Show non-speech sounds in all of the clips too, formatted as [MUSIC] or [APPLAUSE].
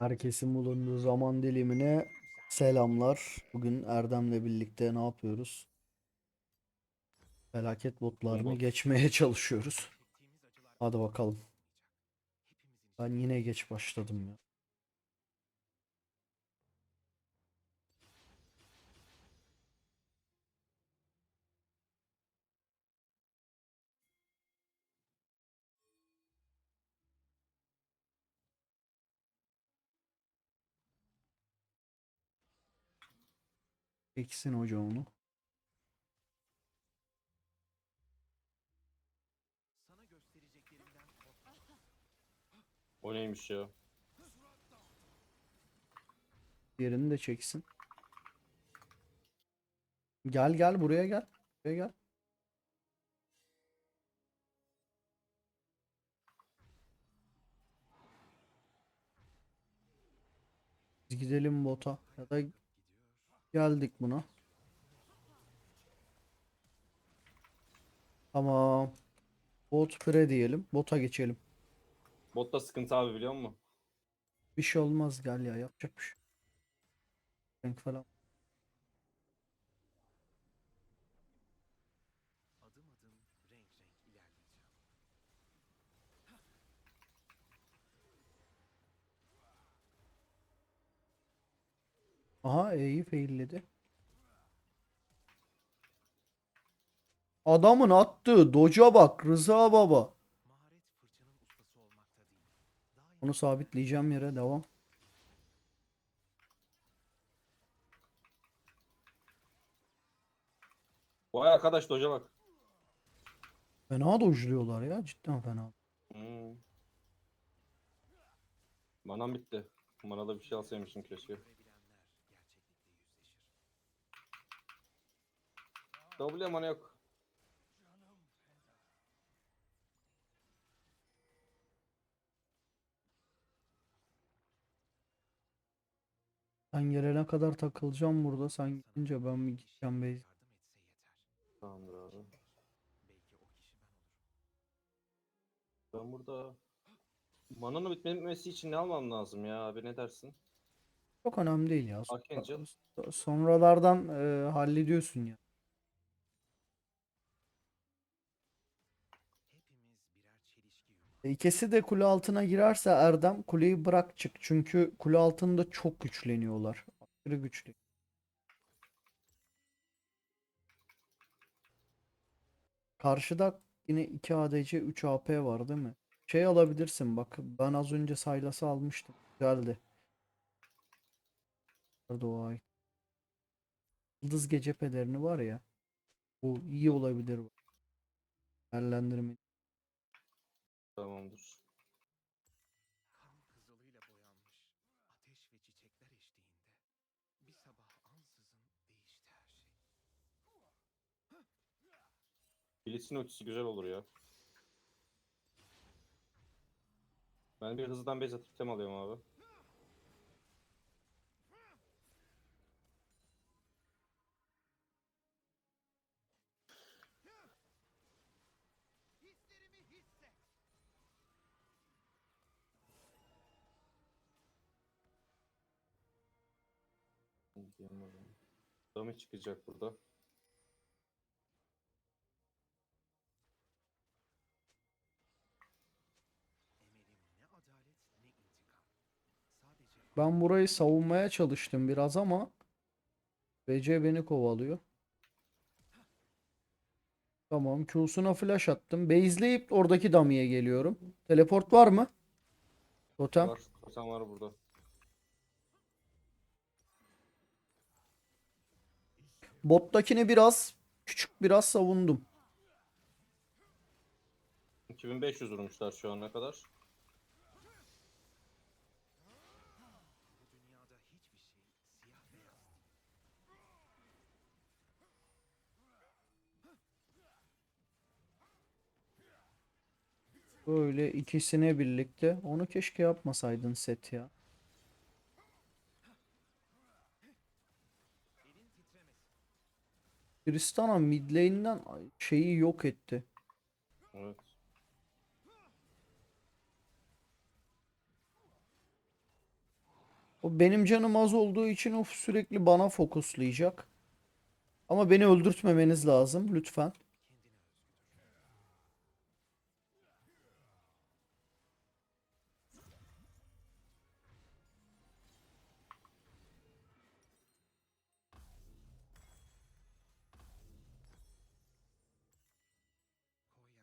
Herkesin bulunduğu zaman dilimine selamlar. Bugün Erdem'le birlikte ne yapıyoruz? Felaket botlarını Bot. geçmeye [LAUGHS] çalışıyoruz. Hadi bakalım. Ben yine geç başladım ya. Eksin hoca onu. O neymiş ya? Diğerini de çeksin. Gel gel buraya gel. Buraya gel. Biz gidelim bota. Ya da geldik buna. Tamam. Bot pre diyelim. Bota geçelim. Botta sıkıntı abi biliyor musun? Bir şey olmaz gel ya yapacak bir şey. Renk falan. adım adım renk renk ilerleyeceğim. Aha E'yi failledi. Adamın attığı doca bak Rıza baba. Onu sabitleyeceğim yere devam. Vay arkadaş doja bak. Fena dojluyorlar ya cidden fena. Hmm. Manam bitti. Manada bir şey alsaymışım keşke. W mana yok. Sen gelene kadar takılacağım burada. Sen gidince ben bir gideceğim base. Yardım etse yeter. Tamamdır abi. Belki o kişi ben olurum. Ben burada mananın bitmemesi için ne almam lazım ya abi ne dersin? Çok önemli değil ya. Archangel. Sonra- Sonralardan e, hallediyorsun ya. İkisi de kule altına girerse Erdem kuleyi bırak çık. Çünkü kule altında çok güçleniyorlar. Aşırı güçlü. Karşıda yine 2 ADC 3 AP var değil mi? Şey alabilirsin bak. Ben az önce Sylas'ı almıştım. O ay? Yıldız gece pelerini var ya. Bu iyi olabilir. Değerlendirme. Tamamdır. Kan kızılıyla boyanmış ateş ve çiçekler eşliğinde bir sabah ansızın değişti her şey. Bilis'in ultisi güzel olur ya. Ben bir hızlıdan base atıp tem alıyorum abi. Dami çıkacak burada. Ben burayı savunmaya çalıştım biraz ama BC beni kovalıyor. Tamam. Q'suna flash attım. Base'leyip oradaki dummy'ye geliyorum. Teleport var mı? Totem. Var. Sen var burada. Bot'takini biraz küçük biraz savundum. 2500 vurmuşlar şu ana kadar. Böyle ikisine birlikte. Onu keşke yapmasaydın set ya. Tristana mid lane'den şeyi yok etti. Evet. O benim canım az olduğu için o sürekli bana fokuslayacak. Ama beni öldürtmemeniz lazım lütfen.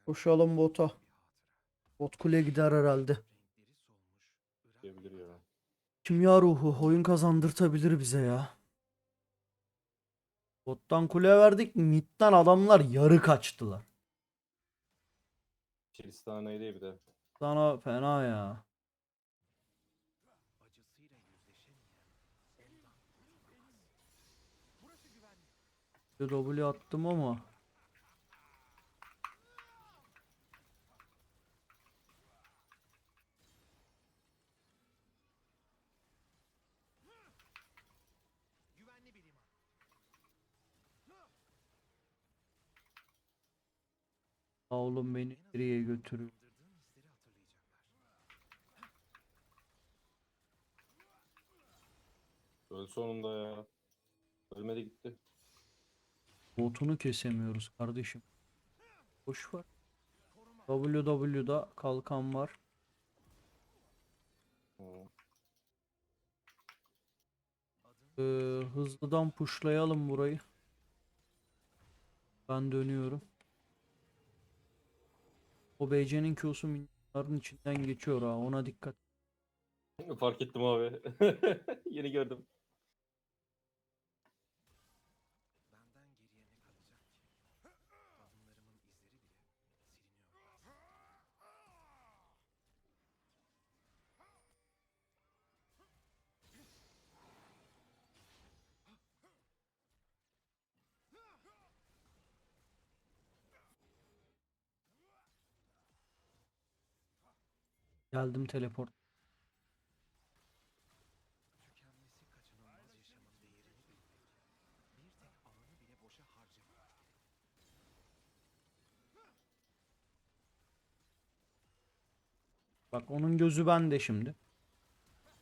Koşalım bota. Bot kule gider herhalde. Diyebilir ya. Kimya ruhu oyun kazandırtabilir bize ya. Bottan kule verdik. Mid'den adamlar yarı kaçtılar. Kilistaneydi bir de. Sana fena ya. W attım ama. Olun beni nereye hatırlayacaklar. Öl sonunda ya. Ölmedi gitti. Botunu kesemiyoruz kardeşim. Boş ver. WW'da kalkan var. Ee, hızlıdan pushlayalım burayı. Ben dönüyorum. O BC'nin Q'su minyonların içinden geçiyor ha ona dikkat. Fark ettim abi. [LAUGHS] Yeni gördüm. Boşa harcamak. Bak onun gözü bende şimdi.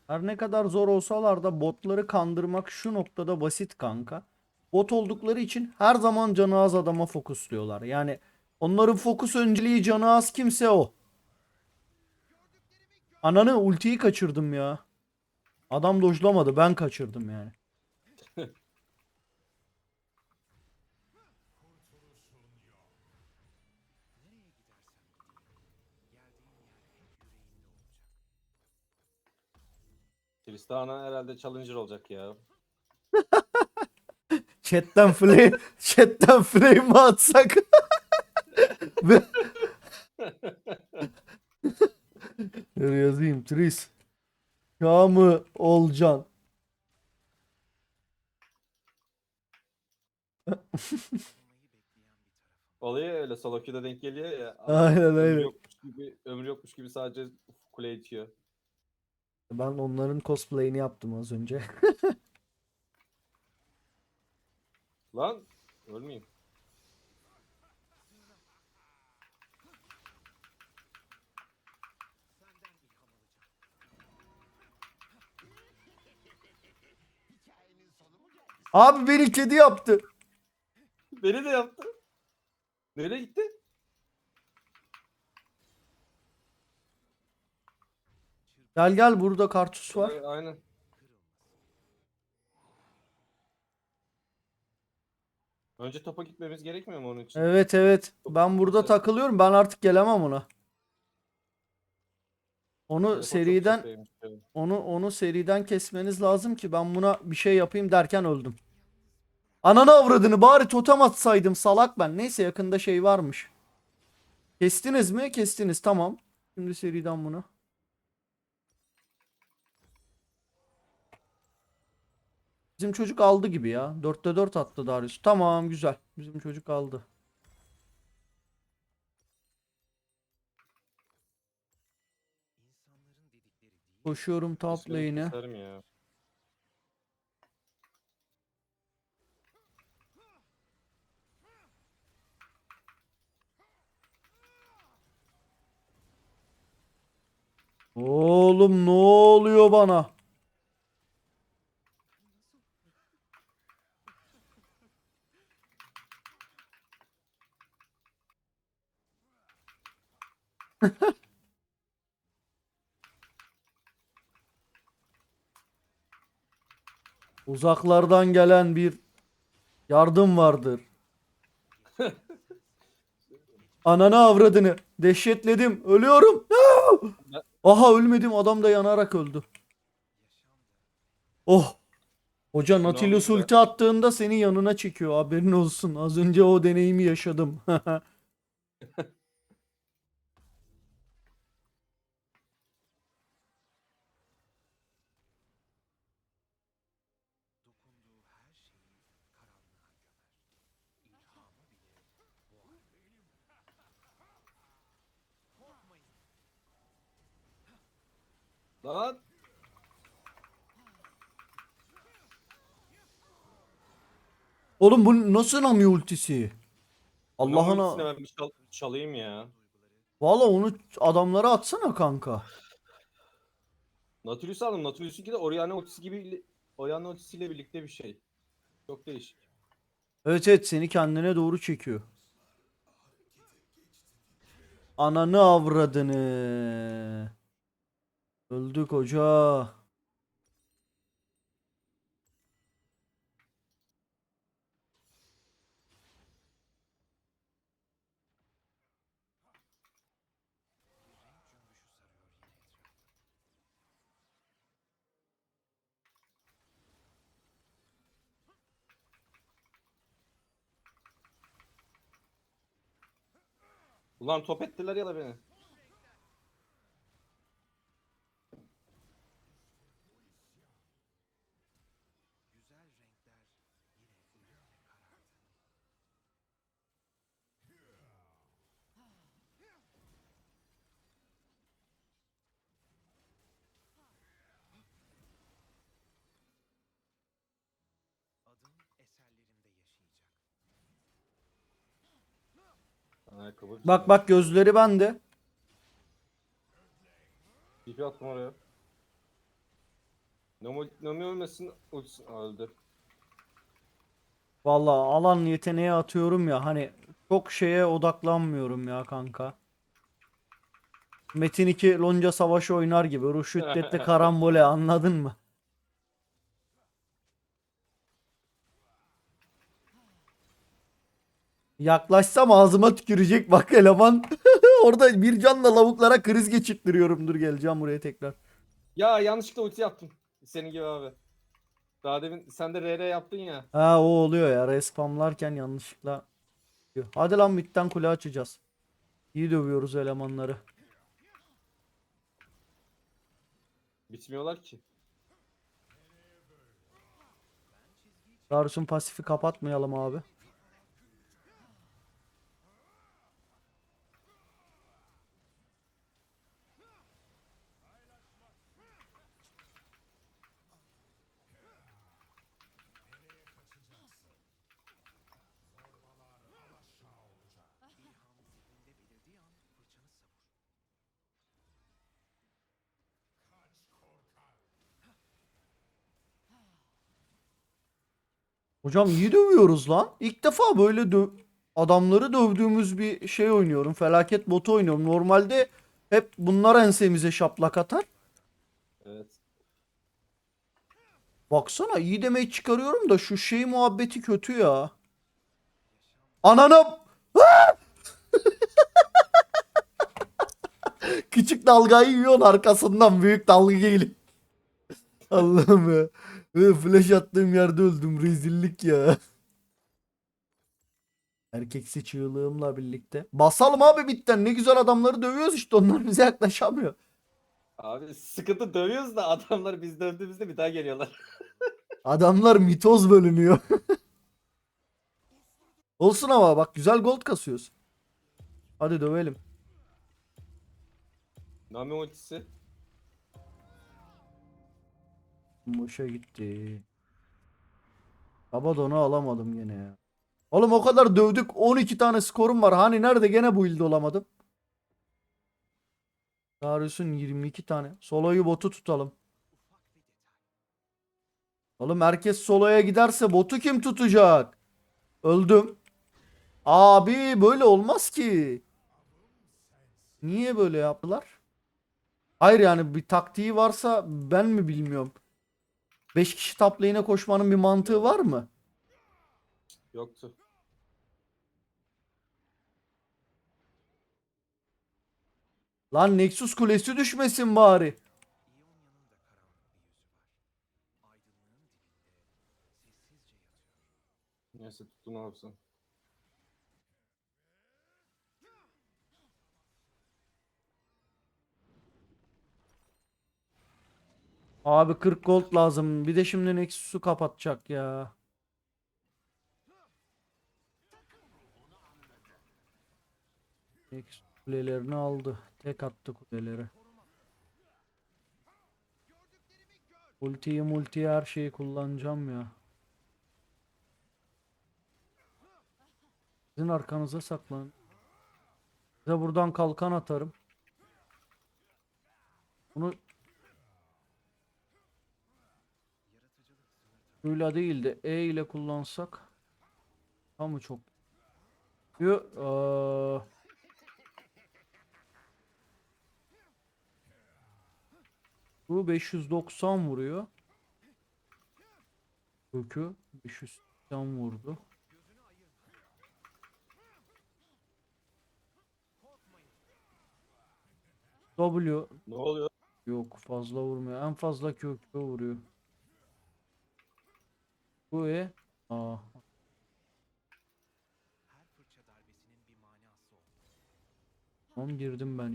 Her ne kadar zor olsalar da botları kandırmak şu noktada basit kanka. Bot oldukları için her zaman canı az adama fokusluyorlar. Yani onların fokus önceliği canı az kimse o. Ananı ultiyi kaçırdım ya. Adam dojlamadı ben kaçırdım yani. Tristana herhalde Challenger olacak ya. [LAUGHS] Chatten flame, chatten flame atsak. [LAUGHS] [LAUGHS] Dur yazayım Tris. Şamı Olcan. Ya öyle solo queue'da denk geliyor ya. [LAUGHS] Aynen, ömrü aynen. Yokmuş gibi, ömrü yokmuş gibi sadece kule itiyor. Ben onların cosplay'ini yaptım az önce. Lan ölmeyeyim. Abi beni kedi yaptı. Beni de yaptı. Nereye gitti? Gel gel burada kartus var. Ay- Aynen. Önce topa gitmemiz gerekmiyor mu onun için? Evet evet. Ben burada takılıyorum. Ben artık gelemem ona. Onu Telefon çok seriden onu onu seriden kesmeniz lazım ki ben buna bir şey yapayım derken öldüm. Ananı avradını bari totem atsaydım salak ben. Neyse yakında şey varmış. Kestiniz mi? Kestiniz tamam. Şimdi seriden bunu. Bizim çocuk aldı gibi ya. 4'te 4 attı Darius. Tamam güzel. Bizim çocuk aldı. Koşuyorum top lane'e. ya. Oğlum ne oluyor bana? [LAUGHS] Uzaklardan gelen bir yardım vardır. [LAUGHS] Ananı avradını dehşetledim. Ölüyorum. Aha ölmedim. Adam da yanarak öldü. Oh. Hoca Nautilus ulti attığında seni yanına çekiyor. Haberin olsun. Az önce o deneyimi yaşadım. [LAUGHS] Lan. Oğlum bu nasıl Nami ultisi? Allah'ın Allah'ına. ben bir çal- çalayım ya. Valla onu adamlara atsana kanka. Nautilus aldım. Nautilus'unki de Orianna ultisi gibi Orianna ultisiyle birlikte bir şey. Çok değişik. Evet evet seni kendine doğru çekiyor. Ananı avradını. Öldük hoca. Ulan top ettiler ya da beni. Ayakkabı. Bak bak gözleri bende. TP attım oraya. Nomi, Nomi ölmesin ultisi Aa, öldü. Valla alan yeteneği atıyorum ya hani çok şeye odaklanmıyorum ya kanka. Metin 2 Lonca Savaşı oynar gibi. Rüşüddet'te [LAUGHS] karambole anladın mı? Yaklaşsam ağzıma tükürecek bak eleman. [LAUGHS] Orada bir canla lavuklara kriz geçirttiriyorum. Dur geleceğim buraya tekrar. Ya yanlışlıkla ulti yaptım. Senin gibi abi. Daha demin sen de RR yaptın ya. Ha o oluyor ya. Respamlarken yanlışlıkla. Hadi lan midden kule açacağız. İyi dövüyoruz elemanları. Bitmiyorlar ki. Darius'un pasifi kapatmayalım abi. Hocam iyi dövüyoruz lan. İlk defa böyle dö- adamları dövdüğümüz bir şey oynuyorum. Felaket botu oynuyorum. Normalde hep bunlar ensemize şaplak atar. Evet. Baksana iyi demeyi çıkarıyorum da şu şey muhabbeti kötü ya. Ananı... Ah! [LAUGHS] Küçük dalgayı yiyorsun arkasından büyük dalga geliyor. [LAUGHS] Allah'ım ya. Ve flash attığım yerde öldüm. Rezillik ya. Erkeksi çığlığımla birlikte. Basalım abi bitten. Ne güzel adamları dövüyoruz işte. Onlar bize yaklaşamıyor. Abi sıkıntı dövüyoruz da adamlar biz dövdüğümüzde bir daha geliyorlar. [LAUGHS] Adamlar mitoz bölünüyor. [LAUGHS] Olsun ama bak güzel gold kasıyoruz. Hadi dövelim. Nami ultisi. Boşa gitti. Abadon'u alamadım yine ya. Oğlum o kadar dövdük 12 tane skorum var. Hani nerede gene bu ilde olamadım. Darius'un 22 tane. Solo'yu botu tutalım. Oğlum herkes soloya giderse botu kim tutacak? Öldüm. Abi böyle olmaz ki. Niye böyle yaptılar? Hayır yani bir taktiği varsa ben mi bilmiyorum. 5 kişi top lane'e koşmanın bir mantığı var mı? Yoktu. Lan Nexus kulesi düşmesin bari. İonya'nın da karanlık bir yüzü var. Aydınlığın dibinde sessizce yatıyor. Neyse tuttun abi sen. Abi 40 gold lazım. Bir de şimdi Nexus'u kapatacak ya. Nexus kulelerini aldı. Tek attı kuleleri. Ultiyi multiyi her şeyi kullanacağım ya. Sizin arkanıza saklanın. Size buradan kalkan atarım. Bunu Suyla değil de E ile kullansak daha mı çok? Yo, eee, bu 590 vuruyor. Kökü 580 vurdu. W Ne oluyor? yok fazla vurmuyor. En fazla kökü vuruyor. Bu E. Her fırça darbesinin bir manası olur. Tamam girdim ben.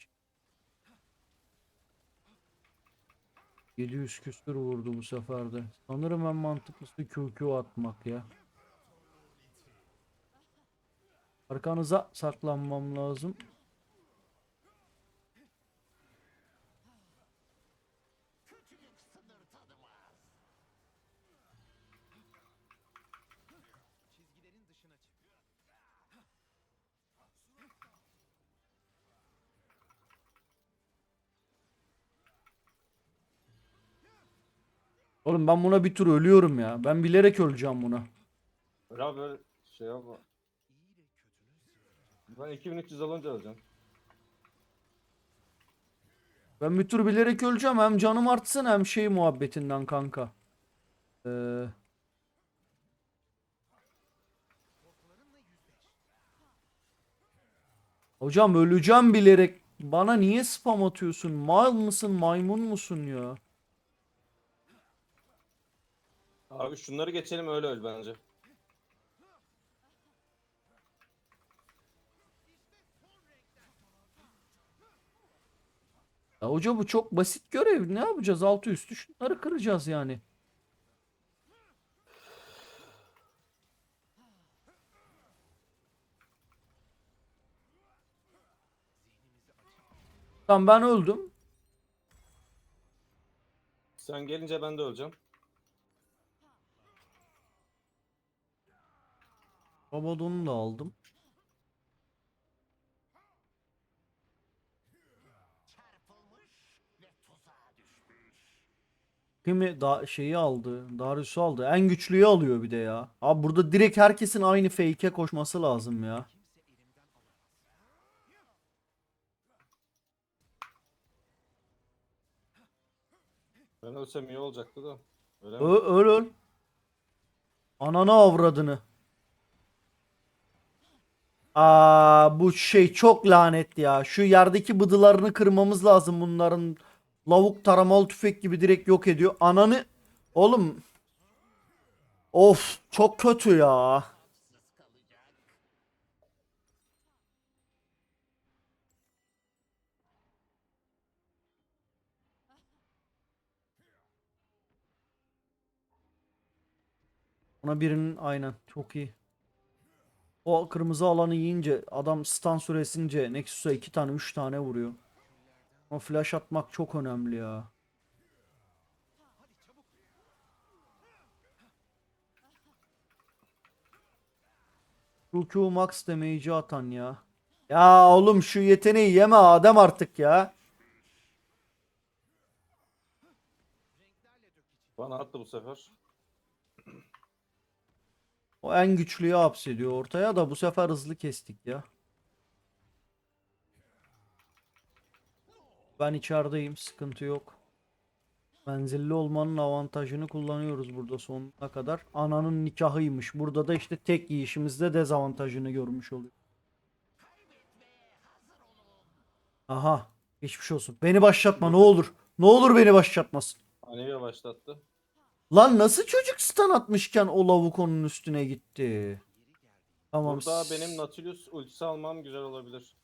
700 küsür vurdu bu sefer de. Sanırım en mantıklısı kökü atmak ya. Arkanıza saklanmam lazım. Oğlum ben buna bir tur ölüyorum ya. Ben bilerek öleceğim buna. Abi böyle şey yapma. Ben 2300 alınca alacağım. Ben bir tur bilerek öleceğim. Hem canım artsın hem şey muhabbetinden kanka. Ee, hocam öleceğim bilerek. Bana niye spam atıyorsun? Mal mısın, maymun musun ya? Abi şunları geçelim öyle öl bence. Ya hoca bu çok basit görev. Ne yapacağız? Altı üstü şunları kıracağız yani. Tamam ben öldüm. Sen gelince ben de öleceğim. Rabadon'u da aldım. Kimi da şeyi aldı. Darius'u aldı. En güçlüyü alıyor bir de ya. Abi burada direkt herkesin aynı fake'e koşması lazım ya. Ben ölsem iyi olacaktı da. Öyle mi? Ö öl öl. Ananı avradını. Aa bu şey çok lanet ya. Şu yerdeki bıdılarını kırmamız lazım bunların. Lavuk taramalı tüfek gibi direkt yok ediyor. Ananı oğlum. Of çok kötü ya. Ona birinin aynen çok iyi. O kırmızı alanı yiyince adam stun süresince Nexus'a 2 tane 3 tane vuruyor. O flash atmak çok önemli ya. QQ max damage'i atan ya. Ya oğlum şu yeteneği yeme Adem artık ya. Bana attı bu sefer. O en güçlüyü hapsediyor ortaya da bu sefer hızlı kestik ya. Ben içerideyim. Sıkıntı yok. Menzilli olmanın avantajını kullanıyoruz burada sonuna kadar. Ananın nikahıymış. Burada da işte tek yiyişimizde dezavantajını görmüş oluyor. Aha. Geçmiş olsun. Beni başlatma ne olur. Ne olur beni başlatmasın. Anivia başlattı. Lan nasıl çocuk stun atmışken o lavuk onun üstüne gitti. Tamam. Burada benim Nautilus ultisi almam güzel olabilir.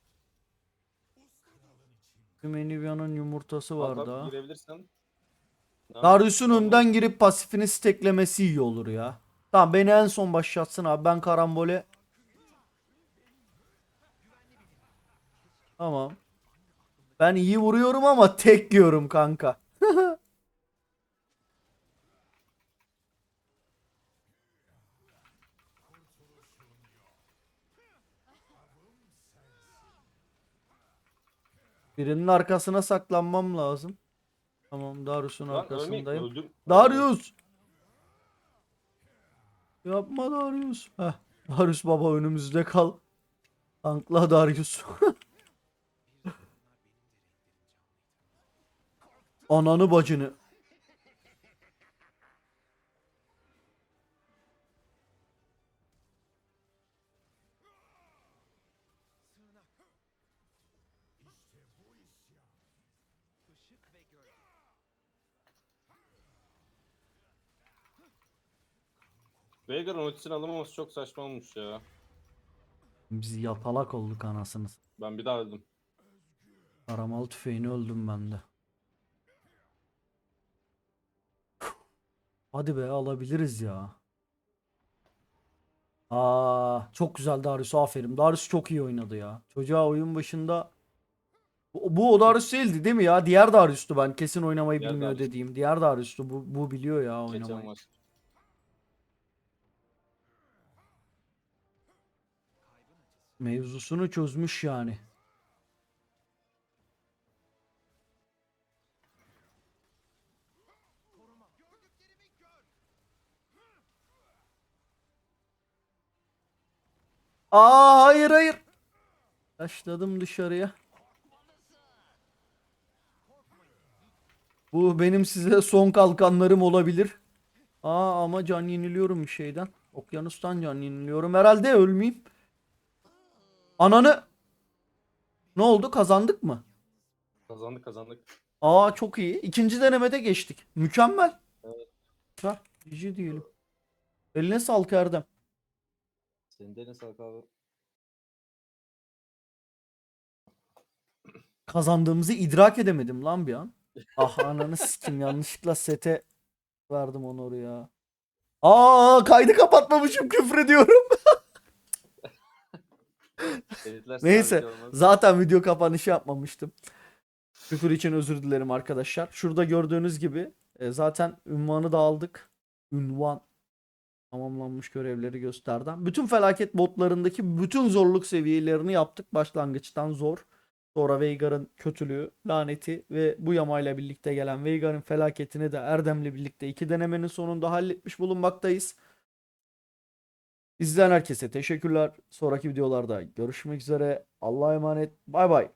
Hümenivia'nın yumurtası var daha. Girebilirsen. Darius'un önden girip pasifini steklemesi iyi olur ya. Tamam beni en son başlatsın abi. Ben karambole. Tamam. Ben iyi vuruyorum ama tek yiyorum kanka. [LAUGHS] Birinin arkasına saklanmam lazım. Tamam Darius'un Lan arkasındayım. öldüm. Darius! Yapma Darius. Heh. Darius baba önümüzde kal. Tankla Darius. [LAUGHS] Ananı bacını. Veigar'ın ultisini alamaması çok saçma olmuş ya. Biz yatalak olduk anasını. s- Ben bir daha öldüm. Aramalı tüfeğini öldüm ben de. Hadi be alabiliriz ya. Aa, çok güzel Darius aferin. Darius çok iyi oynadı ya. Çocuğa oyun başında bu, bu o Darius değildi değil mi ya? Diğer Darius'tu ben kesin oynamayı Diğer bilmiyor Darius. dediğim. Diğer Darius'tu. Bu, bu biliyor ya Geçen oynamayı. maç. Mevzusunu çözmüş yani. Aa hayır hayır. Başladım dışarıya. Bu benim size son kalkanlarım olabilir. Aa ama can yeniliyorum bir şeyden. Okyanustan can yeniliyorum. Herhalde ölmeyeyim. Ananı. Ne oldu? Kazandık mı? Kazandık kazandık. Aa çok iyi. İkinci denemede geçtik. Mükemmel. Evet. Ha, GG diyelim. Eline sağlık Erdem. Senin de eline sağlık abi. Kazandığımızı idrak edemedim lan bir an. Ah ananı sikim yanlışlıkla sete verdim onu oraya. Aa kaydı kapatmamışım küfür ediyorum. Neyse olmaz. zaten video kapanışı yapmamıştım. Küfür için özür dilerim arkadaşlar. Şurada gördüğünüz gibi e, zaten ünvanı da aldık. Ünvan tamamlanmış görevleri gösterden. Bütün felaket botlarındaki bütün zorluk seviyelerini yaptık. Başlangıçtan zor. Sonra Veigar'ın kötülüğü, laneti ve bu yamayla birlikte gelen Veigar'ın felaketini de Erdem'le birlikte iki denemenin sonunda halletmiş bulunmaktayız. İzleyen herkese teşekkürler. Sonraki videolarda görüşmek üzere. Allah'a emanet. Bay bay.